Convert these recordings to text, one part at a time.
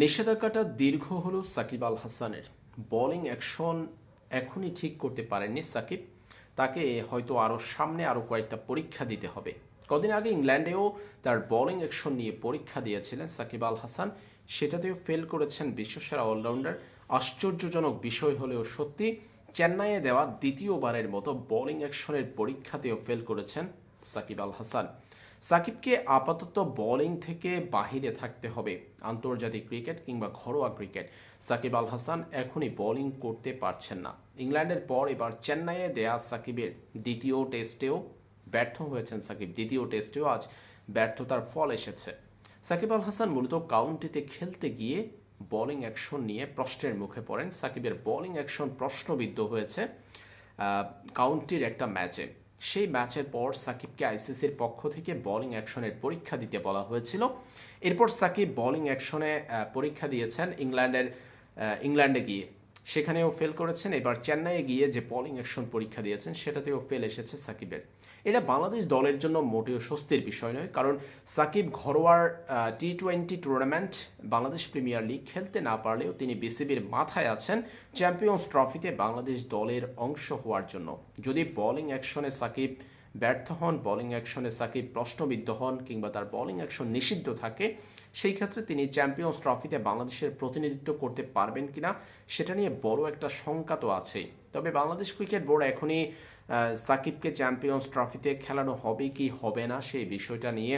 নিষেধাজ্ঞাটা দীর্ঘ হলো সাকিব আল হাসানের বোলিং অ্যাকশন এখনই ঠিক করতে পারেননি সাকিব। তাকে হয়তো আরও সামনে আরও কয়েকটা পরীক্ষা দিতে হবে। কদিন আগে ইংল্যান্ডেও তার বোলিং অ্যাকশন নিয়ে পরীক্ষা দিয়েছিলেন সাকিব আল হাসান সেটাতেও ফেল করেছেন বিশ্বসেরা অলরাউন্ডার আশ্চর্যজনক বিষয় হলেও সত্যি, চেন্নাইয়ে দেওয়া দ্বিতীয়বারের মতো বোলিং অ্যাকশনের পরীক্ষাতেও ফেল করেছেন সাকিব আল হাসান সাকিবকে আপাতত বোলিং থেকে বাহিরে থাকতে হবে, আন্তর্জাতিক ক্রিকেট কিংবা ঘরোয়া ক্রিকেট। সাকিব আল হাসান এখনই বোলিং করতে পারছেন না। ইংল্যান্ডের পর এবার চেন্নাইয়ে দেয়া সাকিবের দ্বিতীয় টেস্টেও ব্যর্থ হয়েছেন সাকিব। দ্বিতীয় টেস্টেও আজ ব্যর্থতার ফল এসেছে। সাকিব আল হাসান মূলত কাউন্টিতে খেলতে গিয়ে বোলিং অ্যাকশন নিয়ে প্রশ্নের মুখে পড়েন। সাকিবের বোলিং অ্যাকশন প্রশ্নবিদ্ধ হয়েছে কাউন্টির একটা ম্যাচে সেই ম্যাচের পর সাকিবকে আইসিসির পক্ষ থেকে বোলিং অ্যাকশনের পরীক্ষা দিতে বলা হয়েছিল। এরপর সাকিব বোলিং অ্যাকশনে পরীক্ষা দিয়েছেন ইংল্যান্ডের ইংল্যান্ডে গিয়ে। সেখানেও ফেল করেছেন। এবার চেন্নাইয়ে গিয়ে যে বোলিং অ্যাকশন পরীক্ষা দিয়েছেন, সেটাতেও ফেল এসেছে সাকিবের। এটা বাংলাদেশ দলের জন্য মোটেও স্বস্তির বিষয় নয়, কারণ Shakib ঘরোয়ার T twenty tournament Bangladesh premier league খেলতে না পারলেও তিনি বিসিবির মাথায় আছেন চ্যাম্পিয়ন্স ট্রফিতে বাংলাদেশ দলের অংশ হওয়ার জন্য। যদি বলিং অ্যাকশনে সাকিব ব্যর্থ হন বোলিং অ্যাকশনে সাকিব প্রশ্নবিদ্ধ হন কিংবা তার বোলিং অ্যাকশন নিষিদ্ধ থাকে, সেই ক্ষেত্রে তিনি চ্যাম্পিয়ন্স ট্রফিতে বাংলাদেশের প্রতিনিধিত্ব করতে পারবেন কিনা সেটা নিয়ে বড় একটা শঙ্কা তো আছেই। তবে বাংলাদেশ ক্রিকেট বোর্ড এখনই সাকিবকে চ্যাম্পিয়ন্স ট্রফিতে খেলানো হবে কি হবে না সেই বিষয়টা নিয়ে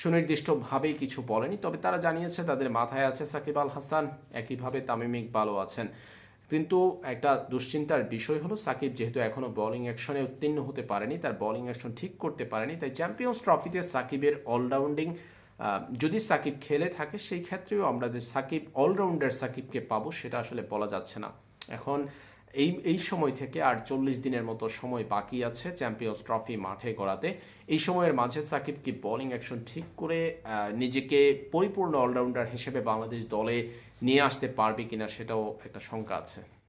সুনির্দিষ্টভাবেই কিছু বলেনি। তবে তারা জানিয়েছে, তাদের মাথায় আছে সাকিব আল হাসান, একইভাবে তামিম ইকবালও আছেন। কিন্তু একটা দুশ্চিন্তার বিষয় হলো সাকিব যেহেতু এখনও বলিং অ্যাকশনে উত্তীর্ণ হতে পারেনি, তার বলিং অ্যাকশন ঠিক করতে পারেনি, তাই চ্যাম্পিয়ন্স ট্রফিতে সাকিবের অলরাউন্ডিং যদি সাকিব খেলে থাকে সেই ক্ষেত্রেও আমরা যে সাকিব অলরাউন্ডার সাকিবকে পাবো সেটা আসলে বলা যাচ্ছে না। এখন এই এই সময় থেকে আর চল্লিশ দিনের মতো সময় বাকি আছে চ্যাম্পিয়ন্স ট্রফি মাঠে গড়াতে। এই সময়ের মাঝে সাকিব কি বোলিং অ্যাকশন ঠিক করে নিজেকে পরিপূর্ণ অলরাউন্ডার হিসেবে বাংলাদেশ দলে নিয়ে আসতে পারবে কিনা সেটাও একটা শঙ্কা আছে।